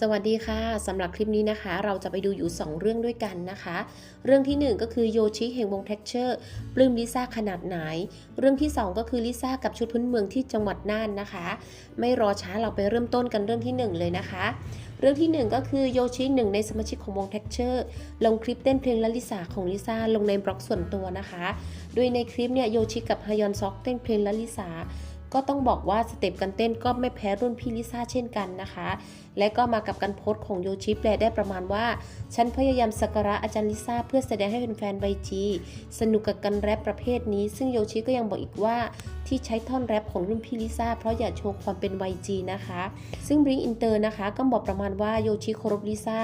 สวัสดีค่ะสำหรับคลิปนี้นะคะ เราจะไปดูอยู่ 2 เรื่องด้วยกันนะคะ เรื่องที่ 1 ก็คือโยชิแห่งวง Texture ปลื้มลิซ่าขนาดไหน เรื่องที่ 2 ก็คือลิซ่ากับชุดพื้นเมืองที่จังหวัดน่านนะคะ ไม่รอช้าเราไปเริ่มต้นกันเรื่องที่ 1 เลยนะคะ เรื่องที่ 1 ก็คือโยชิหนึ่งในสมาชิกของวง Texture ลงคลิปเต้นเพลงละลิสาของลิซ่าลงในบล็อกส่วนตัวนะคะ โดยในคลิปเนี่ยโยชิกับฮยอนซอกเต้นเพลงละลิสา ก็ต้องบอกว่าสเต็ปการเต้นก็ไม่แพ้รุ่นพี่ลิซ่าเช่นกันนะคะ และก็มากับการโพสต์ของโยชิแปลได้ประมาณว่า ฉันพยายามสักการะอาจารย์ลิซ่าเพื่อแสดงให้แฟนๆไบจีสนุกกับการแรปประเภทนี้ ซึ่งโยชิก็ยังบอกอีกว่า ที่ใช้ท่อนแรปของรุ่นพี่ลิซ่าเพราะอยากโชว์ความเป็น YG นะคะ ซึ่งบริงอินเตอร์นะคะก็บอกประมาณว่าโยชิเคารพลิซ่า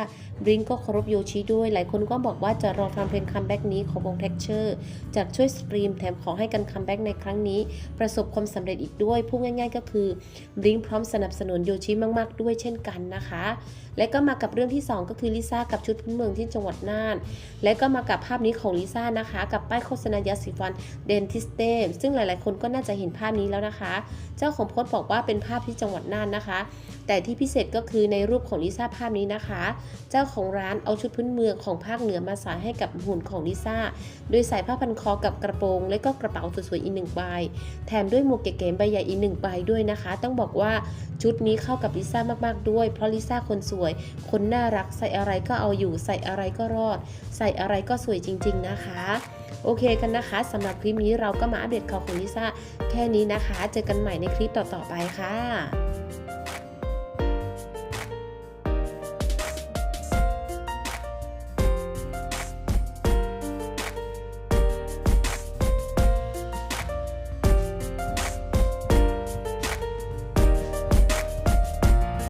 บริงก็เคารพโยชิด้วย หลายคนก็บอกว่าจะรอฟังเพลงคัมแบ็กนี้ของวง Texture จากช่วยสตรีมแถมขอให้การคัมแบ็กในครั้งนี้ ประสบความสำเร็จอีกด้วยพูดง่าย ๆ ก็คือบริงพร้อมสนับสนุนโยชิมากๆ ด้วยเช่นกันนะคะ และก็มากับเรื่องที่ 2 ก็คือลิซ่ากับชุดพื้นเมืองที่จังหวัดน่าน และก็มากับภาพนี้ของลิซ่านะคะ กับป้ายโฆษณายาสีฟันเดนทิสเตซึ่งหลายๆ คนก็น่าจะเห็นภาพนี้แล้วนะคะ เจ้าของโพสต์บอกว่าเป็นภาพที่จังหวัดน่านนะคะ แต่ที่พิเศษก็คือในรูปของลิซ่าภาพนี้นะคะ เจ้าของร้านเอาชุดพื้นเมืองของภาคเหนือมาใส่ให้กับหุ่นของลิซ่า โดยใส่ผ้าพันคอกับกระโปรง และก็กระเป๋าสวยๆอีกหนึ่งใบ แถมด้วยหมวกเก๋ๆใบใหญ่อีกหนึ่งใบด้วยนะคะ ต้องบอกว่าชุดนี้เข้ากับลิซ่ามากๆด้วย เพราะลิซ่าคนสวย คนน่ารักใส่อะไรก็เอาอยู่ ใส่อะไรก็รอด ใส่อะไรก็สวยจริง ๆ นะคะ โอเคกันนะคะสำหรับคลิปนี้เราก็มาอัปเดตข่าวของลิซ่าแค่นี้นะคะ เจอกันใหม่ในคลิปต่อๆไปค่ะ